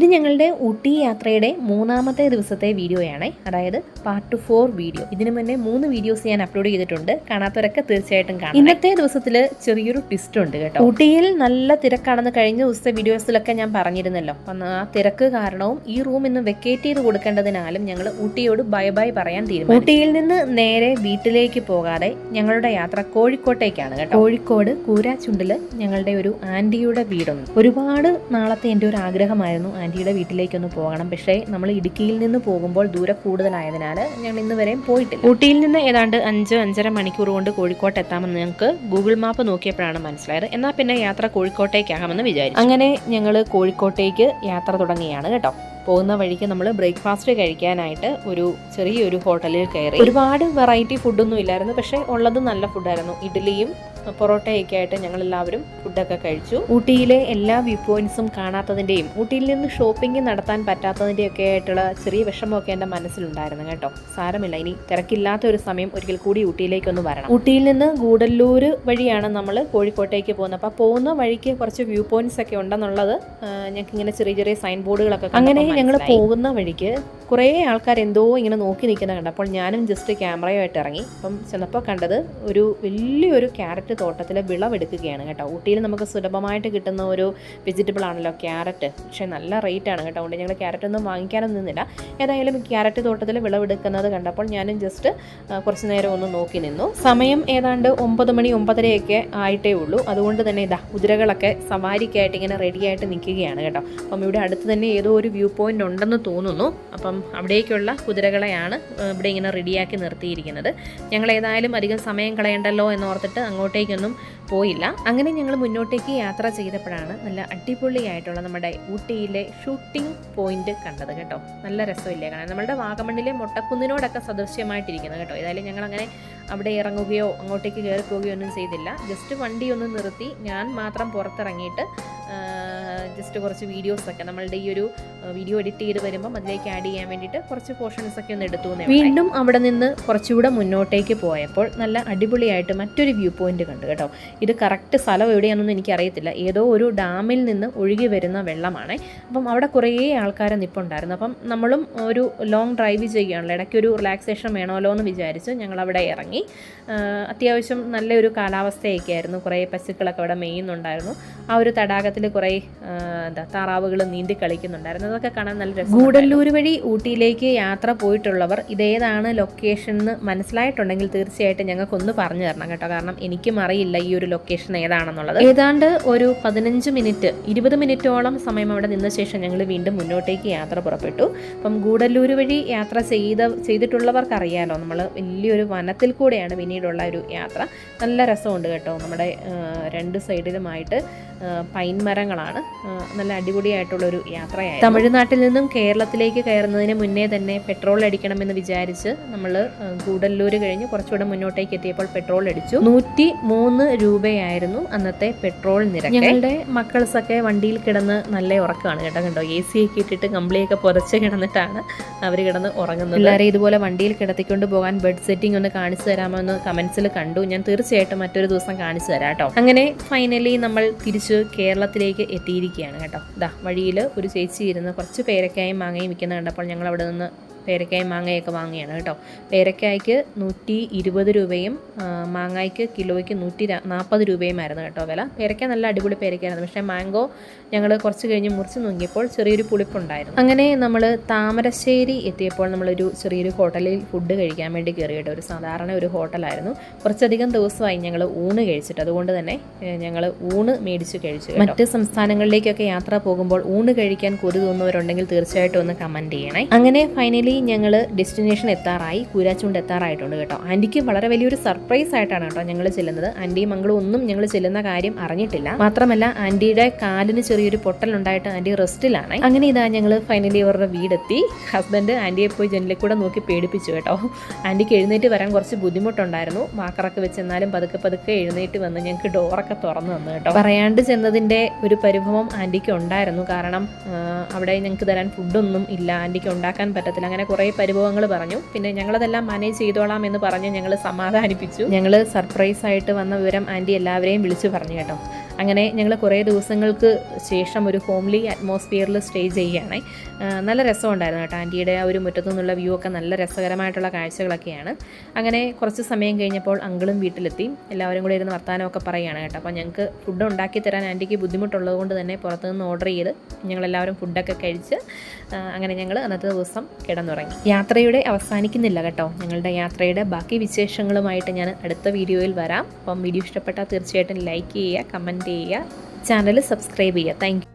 ഇത് ഞങ്ങളുടെ ഊട്ടി യാത്രയുടെ മൂന്നാമത്തെ ദിവസത്തെ വീഡിയോയാണ്. അതായത് പാർട്ട് ഫോർ വീഡിയോ ഇതിനു മുന്നേ മൂന്ന് വീഡിയോസ് ഞാൻ അപ്ലോഡ് ചെയ്തിട്ടുണ്ട്. കാണാത്തവരൊക്കെ തീർച്ചയായിട്ടും കാണാം ഇന്നത്തെ ദിവസത്തിൽ ചെറിയൊരു ട്വിസ്റ്റ് ഉണ്ട് കേട്ടോ. ഊട്ടിയിൽ നല്ല തിരക്കാണെന്ന് കഴിഞ്ഞ ദിവസത്തെ വീഡിയോസിലൊക്കെ ഞാൻ പറഞ്ഞിരുന്നല്ലോ. അപ്പം ആ തിരക്ക് കാരണവും ഈ റൂം ഇന്ന് വെക്കേറ്റ് ചെയ്ത് കൊടുക്കേണ്ടതിനാലും ഞങ്ങൾ ഊട്ടിയോട് ബൈ ബൈ പറയാൻ തീരുമാനിച്ചു. ഊട്ടിയിൽ നിന്ന് നേരെ വീട്ടിലേക്ക് പോകാതെ ഞങ്ങളുടെ യാത്ര കോഴിക്കോട്ടേക്കാണ് കേട്ടോ. കോഴിക്കോട് കൂരാച്ചുണ്ടിൽ ഞങ്ങളുടെ ഒരു ആന്റിയുടെ വീടുണ്ട്. ഒരുപാട് നാളത്തെ എന്റെ ഒരു ആഗ്രഹമായിരുന്നു ആന്റിയുടെ വീട്ടിലേക്കൊന്ന് പോകണം. പക്ഷേ നമ്മൾ ഇടുക്കിയിൽ നിന്ന് പോകുമ്പോൾ ദൂരെ കൂടുതലായതിനാൽ ഞങ്ങൾ ഇന്ന് വരെയും പോയിട്ടില്ല. ഊട്ടിയിൽ നിന്ന് ഏതാണ്ട് അഞ്ച് അഞ്ചര മണിക്കൂർ കൊണ്ട് കോഴിക്കോട്ട് എത്താമെന്ന് ഞങ്ങൾക്ക് ഗൂഗിൾ മാപ്പ് നോക്കിയപ്പോഴാണ് മനസ്സിലായത്. എന്നാൽ പിന്നെ യാത്ര കോഴിക്കോട്ടേക്കാകാമെന്ന് വിചാരിച്ചു. അങ്ങനെ ഞങ്ങൾ കോഴിക്കോട്ടേക്ക് യാത്ര തുടങ്ങിയാണ് കേട്ടോ. പോകുന്ന വഴിക്ക് നമ്മൾ ബ്രേക്ക്ഫാസ്റ്റ് കഴിക്കാനായിട്ട് ഒരു ചെറിയൊരു ഹോട്ടലിൽ കയറി. ഒരുപാട് വെറൈറ്റി ഫുഡൊന്നും ഇല്ലായിരുന്നു. പക്ഷേ ഉള്ളത് നല്ല ഫുഡായിരുന്നു. ഇഡ്ഡലിയും പൊറോട്ടയൊക്കെ ആയിട്ട് ഞങ്ങൾ എല്ലാവരും ഫുഡൊക്കെ കഴിച്ചു. ഊട്ടിയിലെ എല്ലാ വ്യൂ പോയിന്റ്സും കാണാത്തതിന്റെയും ഊട്ടിയിൽ നിന്ന് ഷോപ്പിംഗ് നടത്താൻ പറ്റാത്തതിന്റെയൊക്കെ ആയിട്ടുള്ള ചെറിയ വിഷമമൊക്കെ എന്റെ മനസ്സിലുണ്ടായിരുന്നു കേട്ടോ. സാരമില്ല ഇനി തിരക്കില്ലാത്ത ഒരു സമയം ഒരിക്കൽ കൂടി ഊട്ടിയിലേക്ക് ഒന്ന് വരണം. ഊട്ടിയിൽ നിന്ന് ഗൂഡല്ലൂർ വഴിയാണ് നമ്മൾ കോഴിക്കോട്ടേക്ക് പോകുന്നത്. അപ്പോൾ പോകുന്ന വഴിക്ക് കുറച്ച് വ്യൂ പോയിന്റ്സ് ഒക്കെ ഉണ്ടെന്നുള്ളത് ഞങ്ങൾക്ക് ഇങ്ങനെ ചെറിയ ചെറിയ സൈൻ ബോർഡുകളൊക്കെ അങ്ങനെ ഞങ്ങൾ പോകുന്ന വഴിക്ക് കുറേ ആൾക്കാർ എന്തോ ഇങ്ങനെ നോക്കി നിൽക്കുന്ന കണ്ടപ്പോൾ ഞാനും ജസ്റ്റ് ക്യാമറയുമായിട്ട് ഇറങ്ങി. അപ്പം ചെന്നപ്പോൾ കണ്ടത് ഒരു വലിയൊരു ക്യാരറ്റ് തോട്ടത്തിൽ വിളവെടുക്കുകയാണ് കേട്ടോ. ഊട്ടിയിൽ നമുക്ക് സുലഭമായിട്ട് കിട്ടുന്ന ഒരു വെജിറ്റബിൾ ആണല്ലോ ക്യാരറ്റ്. പക്ഷേ നല്ല റേറ്റ് ആണ് കേട്ടോ. അതുകൊണ്ട് ഞങ്ങൾ ക്യാരറ്റ് ഒന്നും വാങ്ങിക്കാനൊന്നും നിന്നില്ല. ഏതായാലും ക്യാരറ്റ് തോട്ടത്തിൽ വിളവെടുക്കുന്നത് കണ്ടപ്പോൾ ഞാനും ജസ്റ്റ് കുറച്ച് നേരം ഒന്ന് നോക്കി നിന്നു. സമയം ഏതാണ്ട് ഒമ്പത് മണി ഒമ്പതരയൊക്കെ ആയിട്ടേ ഉള്ളൂ. അതുകൊണ്ട് തന്നെ ഇതാ കുതിരകളൊക്കെ സവാരിക്കായിട്ട് ഇങ്ങനെ റെഡിയായിട്ട് നിൽക്കുകയാണ് കേട്ടോ. അപ്പം ഇവിടെ അടുത്ത് തന്നെ ഏതോ ഒരു വ്യൂ പോയിന്റ് ഉണ്ടെന്ന് തോന്നുന്നു. അപ്പം അവിടേക്കുള്ള കുതിരകളെയാണ് ഇവിടെ ഇങ്ങനെ റെഡിയാക്കി നിർത്തിയിരിക്കുന്നത്. ഞങ്ങൾ ഏതായാലും അധികം സമയം കളയണ്ടല്ലോ എന്നോർത്തിട്ട് முட்டைகளும் പോയില്ല. അങ്ങനെ ഞങ്ങൾ മുന്നോട്ടേക്ക് യാത്ര ചെയ്തപ്പോഴാണ് നല്ല അടിപൊളിയായിട്ടുള്ള നമ്മുടെ ഊട്ടിയിലെ ഷൂട്ടിംഗ് പോയിന്റ് കണ്ടത് കേട്ടോ. നല്ല രസമില്ലേ കാണാൻ. നമ്മുടെ വാഗമണ്ണിലെ മുട്ടക്കുന്നിനോടൊക്കെ സദൃശ്യമായിട്ടിരിക്കുന്നത് കേട്ടോ. ഏതായാലും ഞങ്ങൾ അങ്ങനെ അവിടെ ഇറങ്ങുകയോ അങ്ങോട്ടേക്ക് കയറി പോവുകയോ ഒന്നും ചെയ്തില്ല. ജസ്റ്റ് വണ്ടി ഒന്ന് നിർത്തി ഞാൻ മാത്രം പുറത്തിറങ്ങിയിട്ട് ജസ്റ്റ് കുറച്ച് വീഡിയോസൊക്കെ നമ്മളുടെ ഈ ഒരു വീഡിയോ എഡിറ്റ് ചെയ്ത് വരുമ്പം അതിലേക്ക് ആഡ് ചെയ്യാൻ വേണ്ടിയിട്ട് കുറച്ച് പോർഷൻസ് ഒക്കെ ഒന്ന് എടുത്തു വീണ്ടും അവിടെ നിന്ന് കുറച്ചുകൂടെ മുന്നോട്ടേക്ക് പോയപ്പോൾ നല്ല അടിപൊളിയായിട്ട് മറ്റൊരു വ്യൂ പോയിന്റ് കണ്ടു കേട്ടോ. ഇത് കറക്റ്റ് സ്ഥലം എവിടെയാണെന്നൊന്നും എനിക്കറിയത്തില്ല. ഏതോ ഒരു ഡാമിൽ നിന്ന് ഒഴുകി വരുന്ന വെള്ളമാണ്. അപ്പം അവിടെ കുറേ ആൾക്കാർ നിപ്പുണ്ടായിരുന്നു. അപ്പം നമ്മളും ഒരു ലോങ് ഡ്രൈവ് ചെയ്യുകയാണല്ലോ. ഇടയ്ക്ക് ഒരു റിലാക്സേഷൻ വേണമല്ലോ എന്ന് വിചാരിച്ച് ഞങ്ങൾ അവിടെ ഇറങ്ങി അത്യാവശ്യം നല്ലൊരു കാലാവസ്ഥയൊക്കെ ആയിരുന്നു കുറേ പശുക്കളൊക്കെ അവിടെ മെയ്യുന്നുണ്ടായിരുന്നു ആ ഒരു തടാകത്തിൽ കുറേ എന്താ താറാവുകൾ നീന്തി കളിക്കുന്നുണ്ടായിരുന്നു. അതൊക്കെ കാണാൻ നല്ല രസം ഗൂഡല്ലൂർ വഴി ഊട്ടിയിലേക്ക് യാത്ര പോയിട്ടുള്ളവർ ഇതേതാണ് ലൊക്കേഷൻ എന്ന് മനസ്സിലായിട്ടുണ്ടെങ്കിൽ തീർച്ചയായിട്ടും ഞങ്ങൾക്കൊന്ന് പറഞ്ഞു തരണം കേട്ടോ. കാരണം എനിക്കും അറിയില്ല ഈ ഒരു ലൊക്കേഷൻ ഏതാണെന്നുള്ളത്. ഏതാണ്ട് ഒരു പതിനഞ്ച് മിനിറ്റ് ഇരുപത് മിനിറ്റോളം സമയം അവിടെ നിന്ന ശേഷം ഞങ്ങൾ വീണ്ടും മുന്നോട്ടേക്ക് യാത്ര പുറപ്പെട്ടു. അപ്പം ഗൂഡല്ലൂർ വഴി യാത്ര ചെയ്ത ചെയ്തിട്ടുള്ളവർക്ക് അറിയാലോ നമ്മൾ വലിയൊരു വനത്തിൽ കൂടെയാണ് പിന്നീടുള്ള ഒരു യാത്ര. നല്ല രസമുണ്ട് കേട്ടോ നമ്മുടെ രണ്ട് സൈഡിലുമായിട്ട് പൈൻ മരങ്ങളാണ് നല്ല അടിപൊളിയായിട്ടുള്ളൊരു യാത്രയായി തമിഴ്നാട്ടിൽ നിന്നും കേരളത്തിലേക്ക് കയറുന്നതിന് മുന്നേ തന്നെ പെട്രോൾ അടിക്കണമെന്ന് വിചാരിച്ച് നമ്മൾ ഗൂഡല്ലൂർ കഴിഞ്ഞ് കുറച്ചുകൂടെ മുന്നോട്ടേക്ക് എത്തിയപ്പോൾ പെട്രോൾ അടിച്ചു. നൂറ്റി മൂന്ന് രൂപയായിരുന്നു അന്നത്തെ പെട്രോൾ നിരക്ക്. ഞങ്ങളുടെ മക്കൾസൊക്കെ വണ്ടിയിൽ കിടന്ന് നല്ല ഉറക്കമാണ് കേട്ടോ. കണ്ടോ എ സി ഒക്കെ ഇട്ടിട്ട് കമ്പിളിയൊക്കെ പുതച്ച് കിടന്നിട്ടാണ് അവർ കിടന്ന് ഉറങ്ങുന്നത്. എല്ലാവരും ഇതുപോലെ വണ്ടിയിൽ കിടത്തിക്കൊണ്ട് പോകാൻ ബെഡ് സെറ്റിംഗ് ഒന്ന് കാണിച്ചു തരാമെന്ന് കമൻസിൽ കണ്ടു. ഞാൻ തീർച്ചയായിട്ടും മറ്റൊരു ദിവസം കാണിച്ചു തരാം കേട്ടോ. അങ്ങനെ ഫൈനലി നമ്മൾ തിരിച്ച് കേരളത്തിലേക്ക് എത്തിയിരിക്കുകയാണ് കേട്ടോ. ഇതാ വഴിയിൽ ഒരു ചേച്ചി ഇരുന്ന് കുറച്ച് പേരക്കായും മാങ്ങയും വിൽക്കുന്ന കണ്ടപ്പോൾ ഞങ്ങൾ അവിടെ നിന്ന് പേരക്കായും മാങ്ങയൊക്കെ വാങ്ങിയാണ് കേട്ടോ. പേരക്കായ്ക്ക് നൂറ്റി ഇരുപത് രൂപയും മാങ്ങായ്ക്ക് കിലോയ്ക്ക് നൂറ്റി നാൽപ്പത് രൂപയുമായിരുന്നു കേട്ടോ വില. പേരക്ക നല്ല അടിപൊളി പേരക്കായിരുന്നു. പക്ഷേ മാംഗോ ഞങ്ങൾ കുറച്ച് കഴിഞ്ഞ് മുറിച്ച് നോക്കിയപ്പോൾ ചെറിയൊരു പുളിപ്പുണ്ടായിരുന്നു. അങ്ങനെ നമ്മൾ താമരശ്ശേരി എത്തിയപ്പോൾ നമ്മളൊരു ചെറിയൊരു ഹോട്ടലിൽ ഫുഡ് കഴിക്കാൻ വേണ്ടി കയറി കേട്ടോ. ഒരു സാധാരണ ഒരു ഹോട്ടലായിരുന്നു. കുറച്ചധികം ദിവസമായി ഞങ്ങൾ ഊണ് കഴിച്ചിട്ട്. അതുകൊണ്ട് തന്നെ ഞങ്ങൾ ഊണ് മേടിച്ച് കഴിച്ചു. മറ്റ് സംസ്ഥാനങ്ങളിലേക്കൊക്കെ യാത്ര പോകുമ്പോൾ ഊണ് കഴിക്കാൻ കൊതി തോന്നുന്നവരുണ്ടെങ്കിൽ തീർച്ചയായിട്ടും ഒന്ന് കമന്റ് ചെയ്യണേ. അങ്ങനെ ഫൈനലി ഞങ്ങൾ ഡെസ്റ്റിനേഷൻ എത്താറായി കൂരാച്ചുണ്ട് എത്താറായിട്ടുണ്ട് കേട്ടോ. ആന്റിക്ക് വളരെ വലിയൊരു സർപ്രൈസ് ആയിട്ടാണ് കേട്ടോ ഞങ്ങൾ ചെല്ലുന്നത്. ആന്റിയും മംഗളും ഒന്നും ഞങ്ങൾ ചെല്ലുന്ന കാര്യം അറിഞ്ഞിട്ടില്ല. മാത്രമല്ല ആന്റിയുടെ കാലിന് ചെറിയൊരു പൊട്ടലുണ്ടായിട്ട് ആന്റി റെസ്റ്റിലാണ്. അങ്ങനെ ഇതാ ഞങ്ങൾ ഫൈനലി അവരുടെ വീടെത്തി. ഹസ്ബൻഡ് ആന്റിയെ പോയി ജനലിൽ കൂടെ നോക്കി പേടിപ്പിച്ചു കേട്ടോ. ആന്റിക്ക് എഴുന്നേറ്റ് വരാൻ കുറച്ച് ബുദ്ധിമുട്ടുണ്ടായിരുന്നു. വാക്കറൊക്കെ വെച്ച് എന്നാലും പതുക്കെ പതുക്കെ എഴുന്നേറ്റ് വന്ന് ഞങ്ങൾക്ക് ഡോറൊക്കെ തുറന്നു തന്നു കേട്ടോ. പറയാണ്ട് ചെന്നതിന്റെ ഒരു പരിഭവം ആന്റിക്ക് ഉണ്ടായിരുന്നു. കാരണം അവിടെ ഞങ്ങൾക്ക് തരാൻ ഫുഡൊന്നും ഇല്ല. ആന്റിക്ക് ഉണ്ടാക്കാൻ പറ്റത്തില്ല. അങ്ങനെ കുറേ പരിഭവങ്ങൾ പറഞ്ഞു. പിന്നെ ഞങ്ങളതെല്ലാം മാനേജ് ചെയ്തോളാം എന്ന് പറഞ്ഞ് ഞങ്ങൾ സമാധാനിപ്പിച്ചു. ഞങ്ങൾ സർപ്രൈസ് ആയിട്ട് വന്ന വിവരം ആന്റി എല്ലാവരെയും വിളിച്ചു പറഞ്ഞു കേട്ടോ. അങ്ങനെ ഞങ്ങൾ കുറേ ദിവസങ്ങൾക്ക് ശേഷം ഒരു ഹോംലി അറ്റ്മോസ്ഫിയറിൽ സ്റ്റേ ചെയ്യുകയാണ്. നല്ല രസമുണ്ടായിരുന്നു കേട്ടോ ആന്റിയുടെ ആ ഒരു മുറ്റത്തു നിന്നുള്ള വ്യൂ ഒക്കെ നല്ല രസകരമായിട്ടുള്ള കാഴ്ചകളൊക്കെയാണ്. അങ്ങനെ കുറച്ച് സമയം കഴിഞ്ഞപ്പോൾ അങ്കിളും വീട്ടിലെത്തി. എല്ലാവരും കൂടെ ഇരുന്ന് വർത്തമാനമൊക്കെ പറയുകയാണ് കേട്ടോ. അപ്പോൾ ഞങ്ങൾക്ക് ഫുഡ് ഉണ്ടാക്കി തരാൻ ആന്റിക്ക് ബുദ്ധിമുട്ടുള്ളത് കൊണ്ട് തന്നെ പുറത്തുനിന്ന് ഓർഡർ ചെയ്ത് ഞങ്ങളെല്ലാവരും ഫുഡൊക്കെ കഴിച്ച് അങ്ങനെ ഞങ്ങൾ അന്നത്തെ ദിവസം കിടന്നുറങ്ങി. യാത്രയുടെ അവസാനിക്കുന്നില്ല കേട്ടോ. ഞങ്ങളുടെ യാത്രയുടെ ബാക്കി വിശേഷങ്ങളുമായിട്ട് ഞാൻ അടുത്ത വീഡിയോയിൽ വരാം. അപ്പം വീഡിയോ ഇഷ്ടപ്പെട്ടാൽ തീർച്ചയായിട്ടും ലൈക്ക് ചെയ്യുക കമന്റ് ചെയ്യുക. ചാനൽ സബ്സ്ക്രൈബ് ചെയ്യുക. താങ്ക്